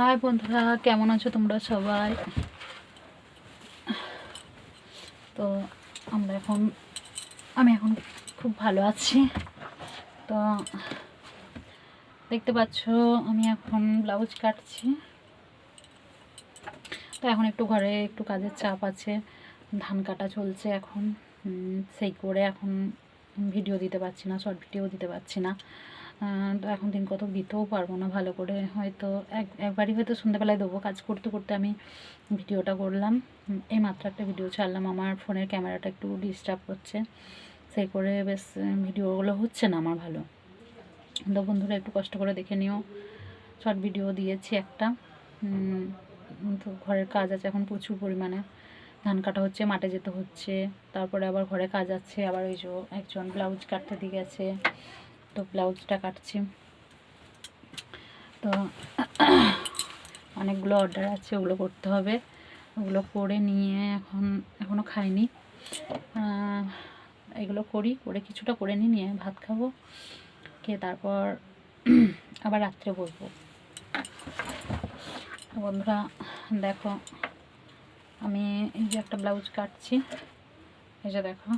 High বন্ধুরা, কেমন আছো তোমরা সবাই? তো আমরা এখন, আমি এখন খুব ভালো আছি। তো দেখতে পাচ্ছ, আমি এখন ব্লাউজ কাটছি। তো এখন একটু ঘরে একটু কাজের চাপ আছে, ধান কাটা চলছে এখন। সেই করে এখন ভিডিও দিতে পারছি না, শর্ট ভিডিও দিতে পারছি না। এখন দিন কত দিতেও পারব না ভালো করে। হয়তো এক একবারই হয়তো সন্ধ্যেবেলায় দেবো কাজ করতে করতে আমি ভিডিওটা করলাম। এই মাত্র একটা ভিডিও ছাড়লাম। আমার ফোনের ক্যামেরাটা একটু ডিস্টার্ব করছে। সেই করে বেশ ভিডিওগুলো হচ্ছে না আমার ভালো। তো বন্ধুরা একটু কষ্ট করে দেখে নিও। শর্ট ভিডিও দিয়েছি একটা। তো ঘরের কাজ আছে এখন প্রচুর পরিমাণে। ধান কাটা হচ্ছে, মাঠে যেতে হচ্ছে। তারপরে আবার ঘরে কাজ আছে। আবার ওই যে একজন ব্লাউজ কাটতে দিয়ে গেছে। তো ব্লাউজটা কাটছি। তো অনেকগুলো অর্ডার আছে, ওগুলো করতে হবে। ওগুলো করে নিয়ে এখন এখনও খাইনি। এগুলো করি, করে কিছুটা করে নিই নিয়ে ভাত খাব। খেয়ে তারপর আবার রাত্রে বসবো। তো বন্ধুরা, দেখো, আমি এই যে একটা ব্লাউজ কাটছি। এই যে দেখো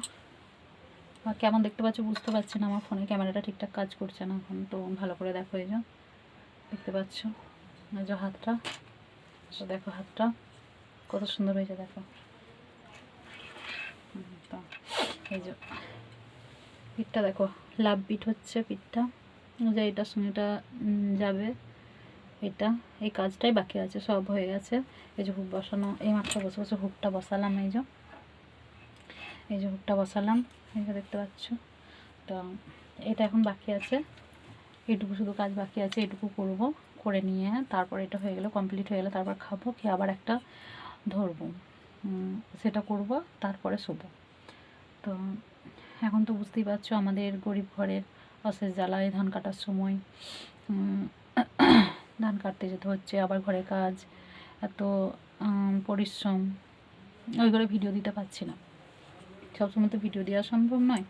আর কেমন দেখতে পাচ্ছ বুঝতে পারছি না আমার ফোনে ক্যামেরাটা ঠিকঠাক কাজ করছে না এখন তো ভালো করে দেখো এই যে দেখতে পাচ্ছ? এই যে হাতটা তো দেখো হাতটা কত সুন্দর হয়েছে দেখো। এই যে পিঠটা দেখো লাভ পিঠ হচ্ছে পিঠটা যে এটার সঙ্গে এটা উম, যাবে এটা এই কাজটাই বাকি আছে সব হয়ে গেছে। এই যে হুক বসানো এই মাত্র বসে বসে হুকটা বসালাম এই যে এই যে হুকটা বসালাম। যে দেখতে পাচ্ছ। তো এটা এখন বাকি আছে। এটুকু শুধু কাজ বাকি আছে, এটুকু করব, করে নিয়ে তারপর এটা হয়ে গেলে কমপ্লিট হয়ে গেলে, তারপর খাব খেয়ে আবার একটা ধরবো। সেটা করব, তারপরে শোবো। তো এখন তো বুঝতেই পারছ, আমাদের গরিব ঘরের অশেষ জ্বালায় ধান কাটার সময়। ধান কাটতে যেতে হচ্ছে, আবার ঘরে কাজ, এত পরিশ্রম। ওই করে ভিডিও দিতে পারছি না। সবসময় তো ভিডিও দেওয়া সম্ভব নয়।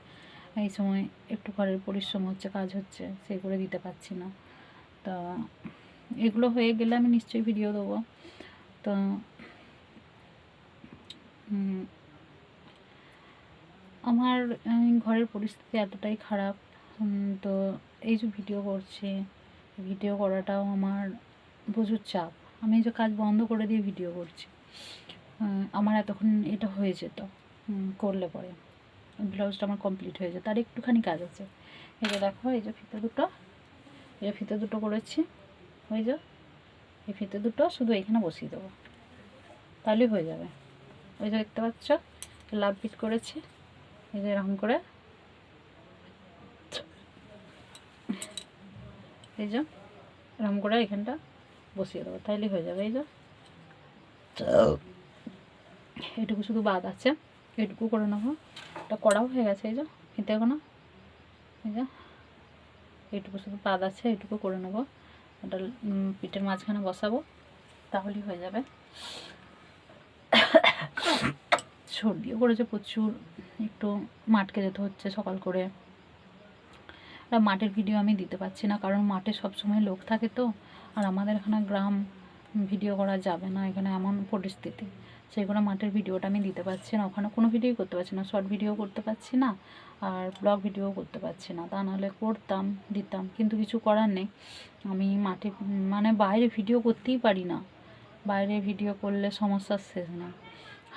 এই সময় একটু ঘরের পরিশ্রম হচ্ছে, কাজ হচ্ছে সেই করে দিতে পারছি না। তা এগুলো হয়ে গেলে আমি নিশ্চয়ই ভিডিও দেবো। তো আমার ঘরের পরিস্থিতি এতটাই খারাপ। তো এই যে ভিডিও করছি, ভিডিও করাটাও আমার প্রচুর চাপ। আমি যে কাজ বন্ধ করে দিয়ে ভিডিও করছি আমার এতক্ষণ এটা হয়ে যেত। করলে পরে। ব্লাউজটা আমার কমপ্লিট হয়ে যেত তার একটুখানি কাজ আছে। এই যে দেখো, এই যে ফিতে দুটো। এই যে ফিতে দুটো করেছি। ওই যে, এই ফিতে দুটো শুধু এইখানে বসিয়ে দেবো। তাহলেই হয়ে যাবে। ওই যে দেখতে পাচ্ছ, লাভ পিট করেছি। এই যে এরকম করে। এই যে, এরকম করে এখানটা বসিয়ে দেবো। তাইলেই হয়ে যাবে। এই যে এটুকু শুধু বাদ আছে। এটুকু করে নেব। এটা করাও হয়ে গেছে, এই যে ফিতে না এই যে এইটুকু শুধু বাদ আছে, এটুকু করে নেব। এটা পিঠের মাঝখানে বসাবো, তাহলেই হয়ে যাবে। সর্দিও করেছে প্রচুর, একটু মাঠকে যেতে হচ্ছে সকাল করে। আর মাঠের ভিডিও আমি দিতে পারছি না, কারণ মাঠে সবসময় লোক থাকে তো, আর আমাদের এখানে গ্রাম ভিডিও করা যাবে না, এখানে এমন পরিস্থিতি। করে মাঠের ভিডিওটা আমি দিতে পারছি না। ওখানে কোনো ভিডিও করতে পারছি না। শর্ট ভিডিও করতে পারছি না আর ব্লগ ভিডিও করতে পারছি না। তা নাহলে করতাম, দিতাম। কিন্তু কিছু করার নেই। আমি মাঠে মানে বাইরে ভিডিও করতেই পারি না। বাইরে ভিডিও করলে সমস্যার শেষ না।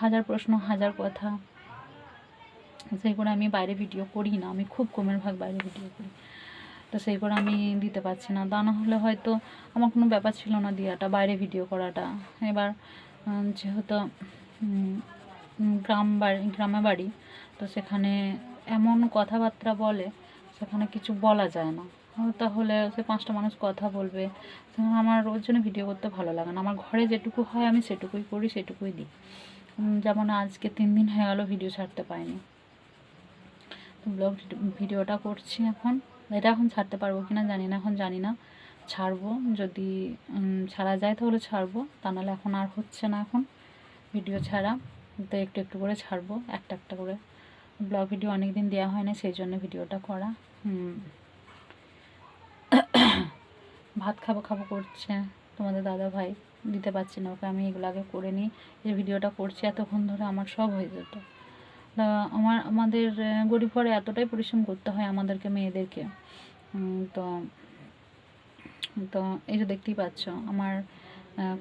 হাজার প্রশ্ন, হাজার কথা। সেই করে আমি বাইরে ভিডিও করি না। আমি খুব কমের ভাগ বাইরে ভিডিও করি। তো সেই করে আমি দিতে পারছি না। তা না হলে হয়তো আমার কোনো ব্যাপার ছিল না দেওয়াটা বাইরে ভিডিও করাটা। এবার যেহেতু গ্রাম বাড়ি, গ্রামে বাড়ি, তো সেখানে এমন কথাবার্তা বলে, সেখানে কিছু বলা যায় না। তাহলে সে পাঁচটা মানুষ কথা বলবে। সেখানে আমার ওর জন্য ভিডিও করতে ভালো লাগে না। আমার ঘরে যেটুকু হয়, আমি সেটুকুই করি, সেটুকুই দিই। যেমন আজকে তিন দিন হয়ে গেল ভিডিও ছাড়তে পাইনি। ব্লগ ভিডিওটা করছি এখন। এটা এখন ছাড়তে পারব কি না জানি না, এখন জানি না। ছাড়বো। যদি ছাড়া যায় তাহলে ছাড়বো। তা নাহলে এখন আর হচ্ছে না এখন ভিডিও ছাড়া। তো একটু একটু করে ছাড়বো, একটা একটা করে। ব্লগ ভিডিও অনেক দিন দেওয়া হয় না, সেই জন্য ভিডিওটা করা। ভাত খাব খাব করছে তোমাদের দাদা ভাই। দিতে পারছি না ওকে, আমি এগুলো আগে করে নিই। যে ভিডিওটা করছি এতক্ষণ ধরে, আমার সব হয়ে যেত। আমার, আমাদের গরিব ঘরে এতটাই পরিশ্রম করতে হয় আমাদেরকে, মেয়েদেরকে। তো তো এই যে দেখতেই পাচ্ছ, আমার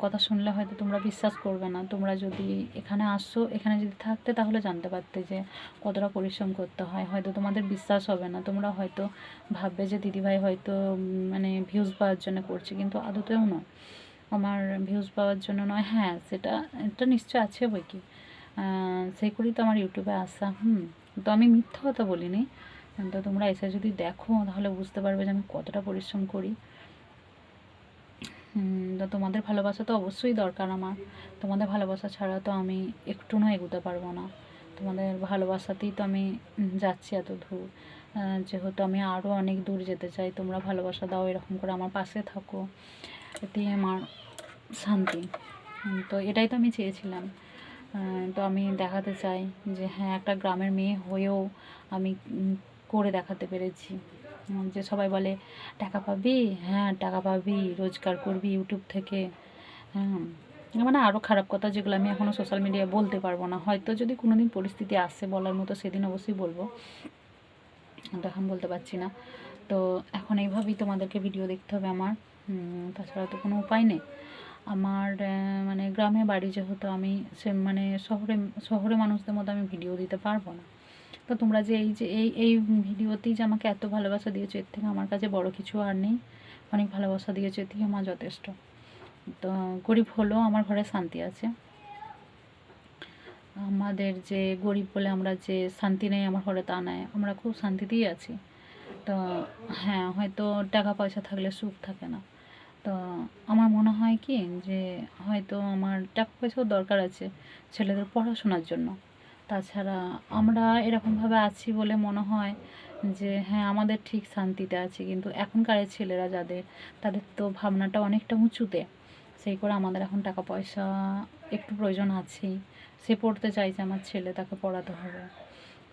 কথা শুনলে হয়তো তোমরা বিশ্বাস করবে না। তোমরা যদি এখানে আসছো এখানে যদি থাকতে তাহলে জানতে পারতে যে কতটা পরিশ্রম করতে হয়। হয়তো তোমাদের বিশ্বাস হবে না, তোমরা হয়তো ভাববে যে দিদিভাই হয়তো মানে ভিউজ পাওয়ার জন্য করছে, কিন্তু আদতেও নয়। আমার ভিউজ পাওয়ার জন্য নয় হ্যাঁ সেটা, এটা নিশ্চয় আছে বই কি? সেই করেই তো আমার ইউটিউবে আসা, হুম। তো আমি মিথ্যা কথা বলিনি। তো তোমরা এসে যদি দেখো, তাহলে বুঝতে পারবে যে আমি কতটা পরিশ্রম করি। তো তোমাদের ভালোবাসা তো অবশ্যই দরকার আমার। তোমাদের ভালোবাসা ছাড়া তো আমি একটু না এগোতে পারব না। তোমাদের ভালোবাসাতেই তো আমি যাচ্ছি এত দূর যেহেতু আমি আরও অনেক দূর যেতে চাই, তোমরা ভালোবাসা দাও, এরকম করে আমার পাশে থাকো। এতেই আমার শান্তি। তো এটাই তো আমি চেয়েছিলাম। তো আমি দেখাতে চাই যে হ্যাঁ একটা গ্রামের মেয়ে হয়েও আমি করে দেখাতে পেরেছি। যে সবাই বলে, টাকা পাবি? হ্যাঁ টাকা পাবি, রোজগার করবি ইউটিউব থেকে। হ্যাঁ মানে আরও খারাপ কথা যেগুলো আমি এখনও সোশ্যাল মিডিয়ায় বলতে পারব না। হয়তো যদি কোনো দিন পরিস্থিতি আসে বলার মতো, সেদিন অবশ্যই বলব। এখন বলতে পারছি না। তো এখন এইভাবেই তোমাদেরকে ভিডিও দেখতে হবে আমার। তাছাড়া তো কোনো উপায় নেই। আমার মানে গ্রামে বাড়ি যেহেতু আমি সে মানে শহরে শহরে মানুষদের মতো আমি ভিডিও দিতে পারব না। তো তোমরা যে এই যে এই এই ভিডিওতেই যে আমাকে এত ভালোবাসা দিয়েছ, এর থেকে আমার কাছে বড় কিছু আর নেই। অনেক ভালোবাসা দিয়েছ, এর থেকে আমার যথেষ্ট। তো গরিব হলেও আমার ঘরে শান্তি আছে। আমাদের যে গরিব বলে আমরা যে শান্তি নেই আমার ঘরে তা নয় আমরা খুব শান্তিতেই আছি। তো হ্যাঁ হয়তো টাকা পয়সা থাকলে সুখ থাকে না। তো আমার মনে হয় কি যে হয়তো আমার টাকা পয়সাও দরকার আছে ছেলেদের পড়াশোনার জন্য। তাছাড়া আমরা এরকমভাবে আছি বলে মনে হয় যে হ্যাঁ আমাদের ঠিক শান্তিতে আছি। কিন্তু এখনকার ছেলেরা যাদের, তাদের তো ভাবনাটা অনেকটা উঁচুতে। সেই করে আমাদের এখন টাকা পয়সা একটু প্রয়োজন আছেই। সে পড়তে চাইছে আমার ছেলে, তাকে পড়াতে হবে।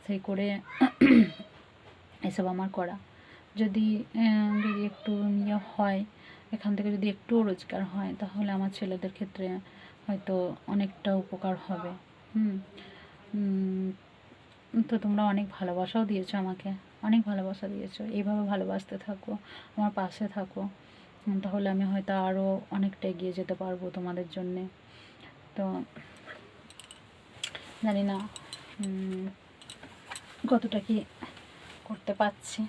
সেই করে এসব আমার করা। যদি যদি একটু ইয়ে হয়, এখান থেকে যদি একটুও রোজগার হয়, তাহলে আমার ছেলেদের ক্ষেত্রে হয়তো অনেকটা উপকার হবে। হুম। তো তোমরা অনেক ভালোবাসাও দিয়েছ আমাকে, অনেক ভালোবাসা দিয়েছ। এইভাবে ভালোবাসতে থাকো, আমার পাশে থাকো, তাহলে আমি হয়তো আরও অনেকটা এগিয়ে যেতে পারব তোমাদের জন্যে। তো জানি না কতটা কি করতে পারছি।